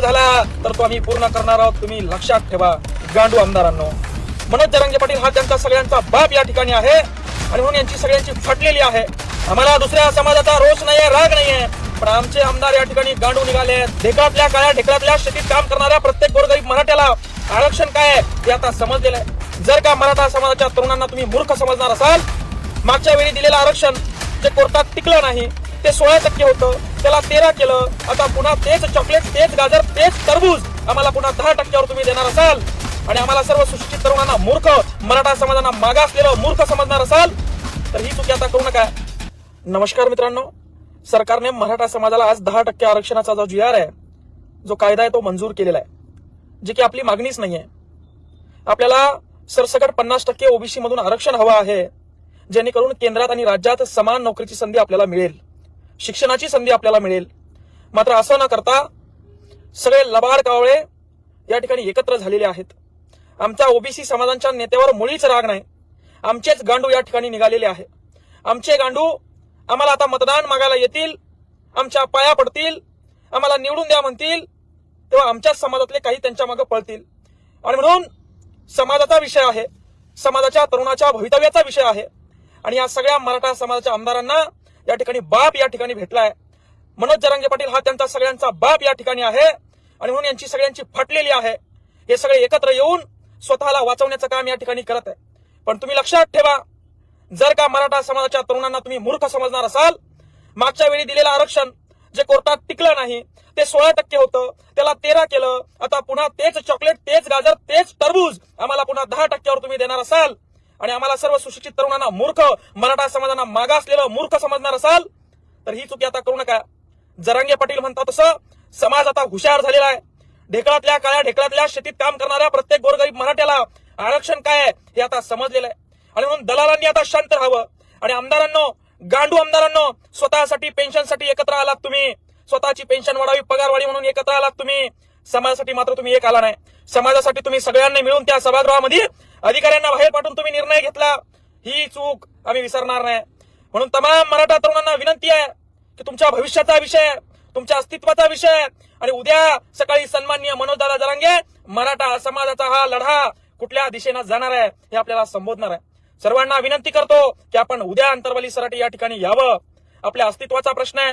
झाला तर तो आम्ही पूर्ण करणार आहोत. तुम्ही लक्षात ठेवा गांडू आमदारांनो. मनोज जरांगे पाटील हा त्यांचा सगळ्यांचा बाप या ठिकाणी आहे आणि म्हणून यांची सगळ्यांची फटलेली आहे. आम्हाला दुसऱ्या समाजाचा रोष नाहीये राग नाहीये पण आमचे आमदार या ठिकाणी गांडू निघाले ढेकळातल्या काळ्या ढेकळातल्या शेतीत काम करणाऱ्या प्रत्येक गोरगरीब मराठ्याला आरक्षण काय आहे हे आता समजलेलं आहे. जर का मराठा समाजाच्या तरुणांना तुम्ही मूर्ख समजणार असाल मागच्या वेळी दिलेलं आरक्षण जे कोर्टात टिकलं नाही ते सोळा टक्के होतं त्याला तेरा केलं आता पुन्हा तेच चॉकलेट तेच गाजर तेच तरबूज आम्हाला पुन्हा दहा टक्क्यावर तुम्ही देणार असाल. आणि आम्हाला सर्व सुशिक्षित तरुणांना मूर्ख मराठा समाजांना मागासलेलं मूर्ख समजणार असाल तर ही चुकी आता करू नका. नमस्कार मित्रांनो सरकारने मराठा समाजाला आज दहा टक्के आरक्षणाचा जो जी आर आहे जो कायदा आहे तो मंजूर केलेला आहे जी की आपली मागणीच नाही आहे आपल्याला सरसकट पन्नास टक्के ओबीसी मधून आरक्षण हवं आहे जेणेकरून केंद्रात आणि राज्यात समान नोकरीची संधी आपल्याला मिळेल. शिक्षणाची संधी आपल्याला मिळेल. मात्र असं न करता सगळे लबाड कावळे या ठिकाणी एकत्र झालेले आहेत. आमच्या ओबीसी समाजांच्या नेत्यावर मुळीच राग नाही. आमचेच गांडू या ठिकाणी निघालेले आहे. आमचे गांडू आम्हाला आता मतदान मागायला येतील आमच्या पाया पडतील आम्हाला निवडून द्या म्हणतील तेव्हा आमच्याच समाजातले काही त्यांच्या मागे पळतील. आणि म्हणून समाजाचा विषय आहे समाजाच्या तरुणाच्या भवितव्याचा विषय आहे. आणि या सगळ्या मराठा समाजाच्या आमदारांना या ठिकाणी बाप या ठिकाणी भेटलाय. मनोज जरांगे पाटील हा त्यांचा सगळ्यांचा बाप या ठिकाणी आहे. आणि म्हणून यांची सगळ्यांची फटलेली आहे. हे सगळे एकत्र येऊन स्वतःला वाचवण्याचं काम या ठिकाणी करत आहे. पण तुम्ही लक्षात ठेवा जर का मराठा समाजाच्या तरुणांना तुम्ही मूर्ख समजणार असाल मागच्या वेळी दिलेलं आरक्षण जे कोर्टात टिकलं नाही ते सोळा टक्के होतं त्याला तेरा केलं आता पुन्हा तेच चॉकलेट तेच गाजर तेच टरबूज आम्हाला पुन्हा दहा टक्क्यावर तुम्ही देणार असाल आणि आम्हाला सर्व सुशिक्षित तरुणांना मूर्ख मराठा समाजांना मागासलेलं मूर्ख समजणार असाल तर ही चुकी आता करू नका. जरांगे पाटील म्हणतात तसं समाज आता हुशार झालेला आहे. ढेकळातल्या काळ्या ढेकळातल्या शेतीत काम करणाऱ्या प्रत्येक गोरगरीब मराठ्याला आरक्षण काय आहे हे आता समजलेलं आहे. आणि म्हणून दलालांनी आता शांत राहावं. आणि आमदारांनो गांडू आमदारांनो स्वतःसाठी पेन्शनसाठी एकत्र आलात तुम्ही. स्वतःची पेन्शन वाढावी पगार वाढी म्हणून एकत्र आलात तुम्ही. समाजासाठी मात्र तुम्ही एक आला नाही. समाजासाठी तुम्ही सगळ्यांनी मिळून त्या सभागृहामध्ये अधिकाऱ्यांना बाहेर पाठवून तुम्ही निर्णय घेतला. ही चूक आम्ही विसरणार नाही. म्हणून तमाम मराठा तरुणांना विनंती आहे की तुमच्या भविष्याचा विषय तुमच्या अस्तित्वाचा विषय आणि उद्या सकाळी सन्माननीय मनोजदादा जरांगे मराठा समाजाचा हा लढा कुठल्या दिशेनं जाणार आहे हे आपल्याला संबोधणार आहे. सर्वांना विनंती करतो की आपण उद्या अंतर्वली सराटी या ठिकाणी यावं. आपल्या अस्तित्वाचा प्रश्न आहे.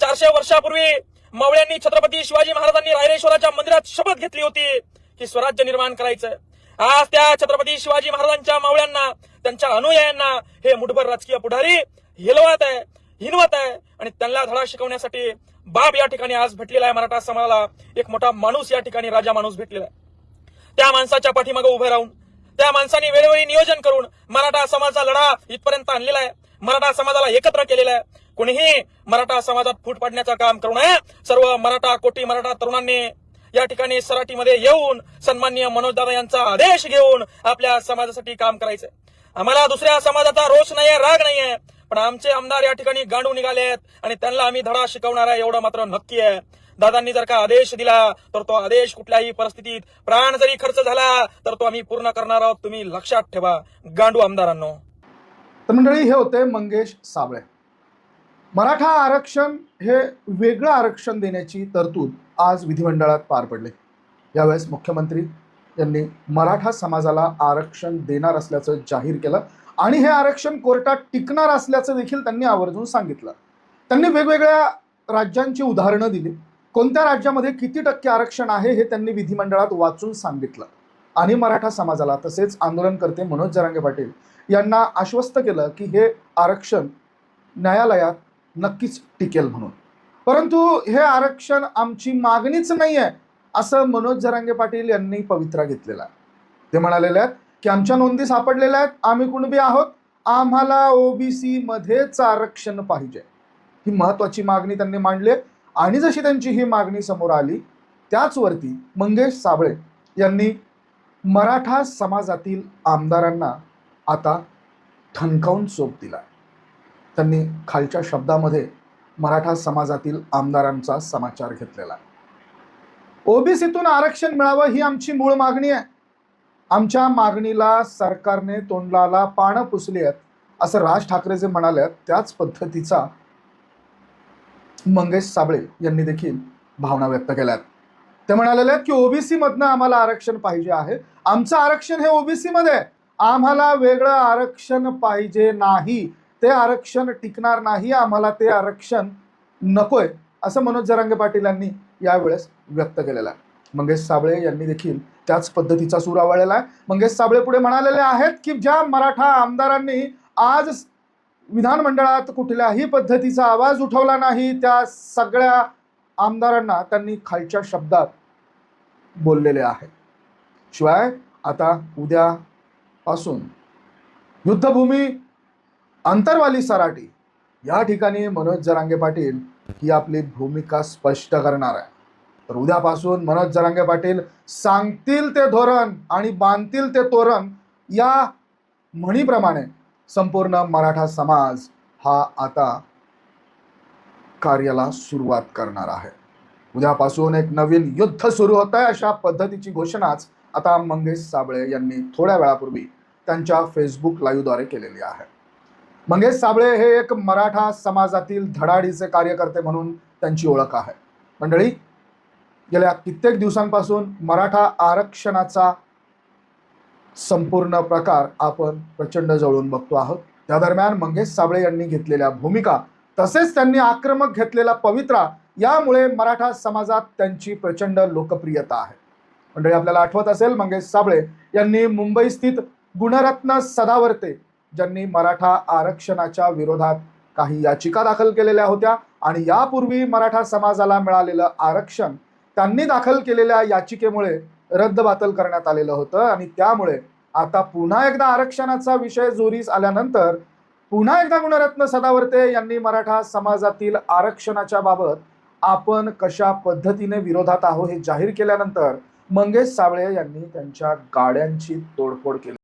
चारशे वर्षापूर्वी मवळ्यांनी छत्रपती शिवाजी महाराजांनी रायरेश्वराच्या मंदिरात शपथ घेतली होती की स्वराज्य निर्माण करायचं आज त्या छत्रपती शिवाजी महाराजांच्या मावळ्यांना त्यांच्या अनुयायांना हे मुठभर राजकीय पुढारी हिलवत आहे हिनवत आहे आणि त्यांना धडा शिकवण्यासाठी बाब या ठिकाणी आज भेटलेला आहे. मराठा समाजाला एक मोठा माणूस या ठिकाणी राजा माणूस भेटलेला आहे. त्या माणसाच्या पाठीमागे उभे राहून त्या माणसाने वेळोवेळी नियोजन करून मराठा समाजाचा लढा इथपर्यंत आणलेला आहे. मराठा समाजाला एकत्र केलेला आहे. कोणीही मराठा समाजात फूट पाडण्याचं काम करू नये. सर्व मराठा कोटी मराठा तरुणांनी या ठिकाणी सराटीमध्ये येऊन सन्माननीय मनोजदादा यांचा आदेश घेऊन आपल्या समाजासाठी काम करायचंय. आम्हाला दुसऱ्या समाजाचा रोष नाहीये राग नाहीये पण आमचे आमदार या ठिकाणी गांडू निघालेत आणि त्यांना आम्ही धडा शिकवणार आहे एवढं मात्र नक्की आहे. दादांनी जर का आदेश दिला तर तो आदेश कुठल्याही परिस्थितीत प्राण जरी खर्च झाला तर तो आम्ही पूर्ण करणार आहोत. तुम्ही लक्षात ठेवा गांडू आमदारांनो. तर मंडळी हे होते मंगेश साबळे. मराठा आरक्षण हे वेगळं आरक्षण देण्याची तरतूद आज विधिमंडळात पार पडले. यावेळेस मुख्यमंत्री यांनी मराठा समाजाला आरक्षण देणार असल्याचं जाहीर केलं आणि हे आरक्षण कोर्टात टिकणार असल्याचं देखील त्यांनी आवर्जून सांगितलं. त्यांनी वेगवेगळ्या राज्यांची उदाहरणं दिली. कोणत्या राज्यामध्ये किती टक्के आरक्षण आहे हे त्यांनी विधिमंडळात वाचून सांगितलं. आणि मराठा समाजाला तसेच आंदोलनकर्ते मनोज जरांगे पाटील यांना आश्वस्त केलं की हे आरक्षण न्यायालयात नक्कीच टिकेल म्हणून. परंतु हे आरक्षण आमची मागणीच नाही आहे असं मनोज जरांगे पाटील यांनी पवित्रा घेतलेला आहे. ते म्हणालेले आहेत की आमच्या नोंदी सापडलेल्या आहेत आम्ही कुणबी आहोत? आम्हाला ओबीसी मध्येच आरक्षण पाहिजे. ही महत्वाची मागणी त्यांनी मांडली आहे. आणि जशी त्यांची ही मागणी समोर आली त्याचवरती मंगेश साबळे यांनी मराठा समाजातील आमदारांना आता ठणकावून सोप दिला त्यांनी खालच्या शब्दामध्ये मराठा समाजातील आमदारांचा समाचार घेतलेला. ओबीसीतून आरक्षण मिळावं ही आमची मूळ मागणी आहे. आमच्या मागणीला सरकारने तोंडाला पानं पुसली आहेत असं राज ठाकरे जे म्हणाले आहेत, त्याच पद्धतीचा मंगेश साबळे यांनी देखील भावना व्यक्त केल्या आहेत. ते म्हणालेले आहेत की ओबीसी मधनं आम्हाला आरक्षण पाहिजे आहे. आमचं आरक्षण हे ओबीसी मध्ये आहे. आम्हाला वेगळं आरक्षण पाहिजे नाही. ते आरक्षण टिकणार नाही आम्हाला ते आरक्षण नकोय असं मनोज जरांगे पाटील यांनी यावेळेस व्यक्त केलेलं आहे. मंगेश साबळे यांनी देखील त्याच पद्धतीचा सूर आवळलेला आहे. मंगेश साबळे पुढे म्हणालेले आहेत की ज्या मराठा आमदारांनी आज विधानमंडळात कुठल्याही पद्धतीचा आवाज उठवला नाही त्या सगळ्या आमदारांना त्यांनी खालच्या शब्दात बोललेले आहे. शिवाय आता उद्यापासून युद्धभूमी अंतरवाली सराटी या ठिकाणी मनोज जरांगे पाटील ही आपली भूमिका स्पष्ट करणार आहे. तर उद्यापासून मनोज जरांगे पाटील सांगतील ते धोरण आणि बांधतील ते तोरण या म्हणीप्रमाणे संपूर्ण मराठा समाज हा आता कार्याला सुरुवात करणार आहे. उद्यापासून एक नवीन युद्ध सुरू होत आहे अशा पद्धतीची घोषणाच आता मंगेश साबळे यांनी थोड्या वेळापूर्वी त्यांच्या फेसबुक लाईव्हद्वारे केलेली आहे. मंगेश साबळे हे एक मराठा समाजातील धडाडीचे कार्यकर्ते म्हणून त्यांची ओळख आहे. मंडळी गेल्या कित्येक दिवसांपासून मराठा आरक्षणाचा संपूर्ण प्रकार आपण प्रचंड जवळून बघतो आहोत. त्या दरम्यान मंगेश साबळे यांनी घेतलेल्या भूमिका तसेच त्यांनी आक्रमक घेतलेला पवित्रा यामुळे मराठा समाजात त्यांची प्रचंड लोकप्रियता आहे. मंडळी आपल्याला आठवत असेल मंगेश साबळे यांनी मुंबई स्थित गुणरत्न सदावर्ते ज्यांनी मराठा आरक्षणाच्या विरोधात काही याचिका दाखल केलेल्या होत्या आणि यापूर्वी मराठा समाजाला मिळालेलं आरक्षण त्यांनी दाखल केलेल्या याचिकेमुळे रद्दबातल करण्यात आलेलं होतं आणि त्यामुळे आता पुन्हा एकदा आरक्षणाचा विषय जोरीस आल्यानंतर पुन्हा एकदा गुणरत्न सदावर्ते यांनी मराठा समाजातील आरक्षणाच्या बाबत आपण कशा पद्धतीने विरोधात आहो हे जाहीर केल्यानंतर मंगेश साबळे यांनी त्यांच्या गाड्यांची तोडफोड केली.